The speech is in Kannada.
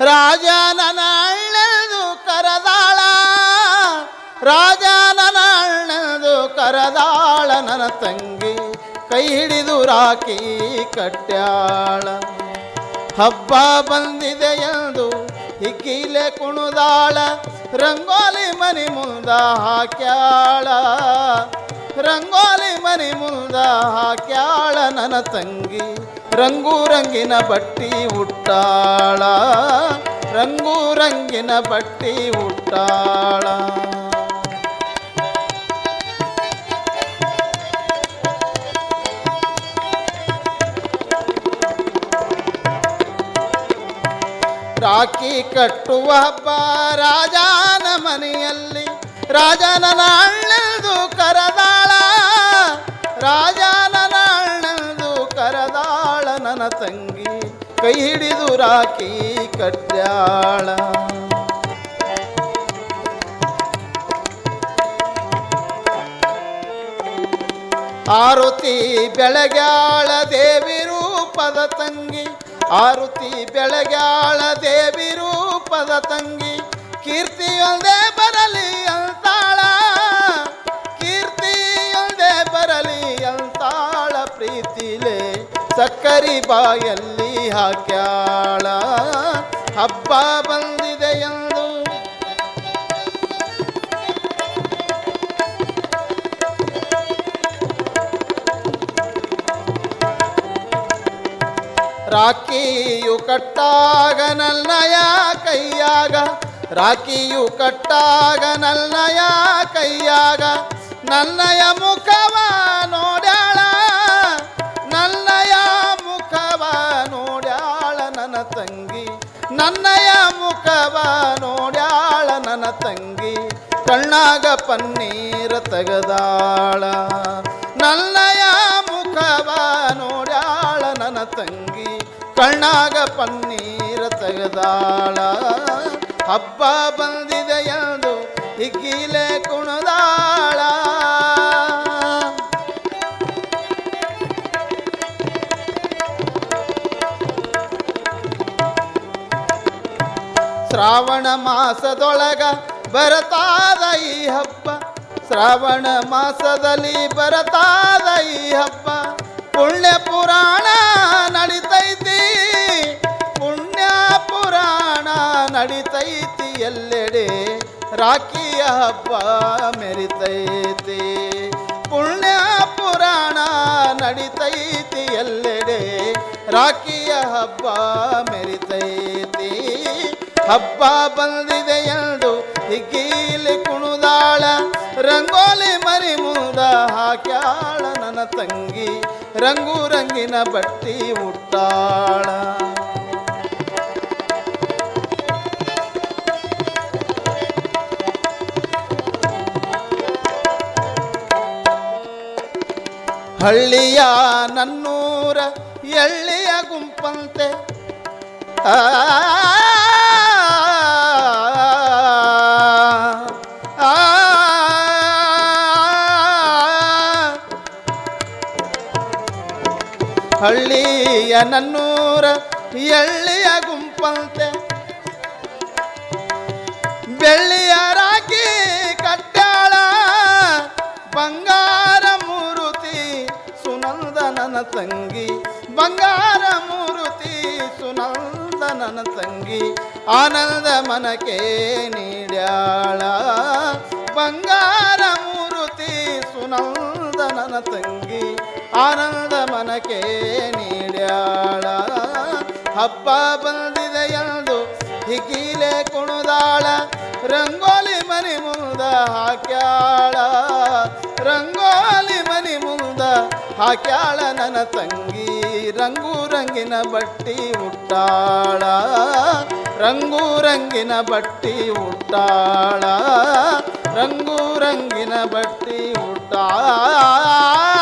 ರಾಜನ ಕರದಾಳ. ರಾಜನ ಕರದಾಳ. ನನ್ನ ತಂಗಿ ಕೈ ಹಿಡಿದು ರಾಕಿ ಕಟ್ಯಾಳ ಹಬ್ಬ ಬಂದಿದೆ ಎಂದು ಹಿಕ್ಕಿಲೆ ಕುಣುದಾಳ. ರಂಗೋಲಿ ಮನಿ ಮುಂದ ಹಾಕ್ಯಾಳ. ರಂಗೋಲಿ ಮನಿ ಮುಂದ ಹಾಕ್ಯಾಳ. ನನ್ನ ತಂಗಿ ರಂಗು ರಂಗಿನ ಬಟ್ಟಿ ಉಟ್ಟಾಳ. ರಂಗು ರಂಗಿನ ಬಟ್ಟಿ ಉಟ್ಟಾಳ. ರಾಕಿ ಕಟ್ಟುವ ಹಬ್ಬ ರಾಜನ ಮನೆಯಲ್ಲಿ, ರಾಜನ ನಾಳೆದು ಕರದಾಳ. ರಾಜನ ತಂಗಿ, ಕೈ ಹಿಡಿದು ರಾಕಿ ಕಟ್ಟ್ಯಾಳ. ಆರುತಿ ಬೆಳಗ್ಯಾಳ ದೇವಿ ರೂಪದ ತಂಗಿ, ಆರುತಿ ಬೆಳಗ್ಯಾಳ ದೇವಿ ರೂಪದ ತಂಗಿ ಕೀರ್ತಿಯೊಂದೇ ಬರಲಿ ಸಕ್ಕರಿ ಬಾಯಲ್ಲಿ ಹಾಕ್ಯಾಳ. ಹಬ್ಬ ಬಂದಿದೆ ಎಂದು. ರಾಖಿಯು ಕಟ್ಟಾಗ ನನ್ನಯ ಕೈಯಾಗ. ರಾಖಿಯು ಕಟ್ಟಾಗ ನನ್ನಯ ಕೈಯಾಗ. ನನ್ನಯ ಮುಖವ ನನ್ನಯ ಮುಖವ ನೋಡ್ಯಾಳ ನನ್ನ ತಂಗಿ. ಕಣ್ಣಾಗ ಪನ್ನೀರ ತೆಗದಾಳ. ನನ್ನಯ ಮುಖವ ನೋಡ್ಯಾಳ ನನ್ನ ತಂಗಿ. ಕಣ್ಣಾಗ ಪನ್ನೀರ ತೆಗದಾಳ. ಹಬ್ಬ ಬಂದಿದೆ ಎಂದು ಹಿಗ್ಗಿಲೆ ಕುಣದಾಳ ಶ್ರಾವಣ ಮಾಸದೊಳಗ ಬರತಾದ ಈ ಹಬ್ಬ. ಶ್ರಾವಣ ಮಾಸದಲ್ಲಿ ಬರತಾದ ಈ ಹಬ್ಬ. ಪುಣ್ಯ ಪುರಾಣ ನಡಿತೈತಿ. ಪುಣ್ಯ ಪುರಾಣ ನಡಿತೈತಿ ಎಲ್ಲೆಡೆ. ರಾಖಿಯ ಹಬ್ಬ ಮೆರಿತೈತಿ. ಪುಣ್ಯ ಪುರಾಣ ನಡಿತೈತಿ ಎಲ್ಲೆಡೆ. ರಾಖಿಯ ಹಬ್ಬ ಮೆರಿತೈತಿ. ಹಬ್ಬ ಬಂದಿದೆ ಎಂದು ಹಿಗ್ಗೀಲಿ ಕುಣುದಾಳ, ರಂಗೋಲಿ ಮರಿ ಮುಂದ ಹಾಕ್ಯಾಳ ನನ್ನ ತಂಗಿ, ರಂಗು ರಂಗಿನ ಬಟ್ಟಿ ಉಟ್ಟಾಳ. ಹಳ್ಳಿಯ ನನ್ನೂರ ಎಳ್ಳಿಯ ಗುಂಪಂತೆ. ಆ ಹಳ್ಳಿಯ ನನ್ನೂರ ಎಳ್ಳಿಯ ಗುಂಪಂತೆ. ಬೆಳ್ಳಿಯ ರಾಕಿ ಕಟ್ಟಾಳ ಬಂಗಾರ ಮೂರುತಿ ಸುನಂದ ನನ್ನ ತಂಗಿ. ಬಂಗಾರ ಮೂರುತಿ ಸುನಂದ ನನ್ನ ತಂಗಿ, ಆನಂದ ಮನಕ್ಕೆ ನೀಡ್ಯಾಳ. ಬಂಗಾರ ಮೂರುತಿ ಸುನಂದ ನನ್ನ ತಂಗಿ. ಆನಂದ ಮನಕ್ಕೆ ನೀಡ್ಯಾಳ. ಹಬ್ಬ ಬಂದಿದೆ ಎಂದು ಹಿಗಿಲೆ ಕುಣುದಾಳ. ರಂಗೋಲಿ ಮನಿ ಮುಂದ ಹಾಕ್ಯಾಳ. ರಂಗೋಲಿ ಮನಿ ಮುಂದ ಹಾಕ್ಯಾಳ ನನ್ನ ತಂಗಿ. ರಂಗು ರಂಗಿನ ಬಟ್ಟಿ ಉಟ್ಟಾಳ. ರಂಗು ರಂಗಿನ ಬಟ್ಟಿ ಉಟ್ಟಾಳ. ರಂಗು ರಂಗಿನ ಬಟ್ಟಿ ಉಟ್ಟಾಳ.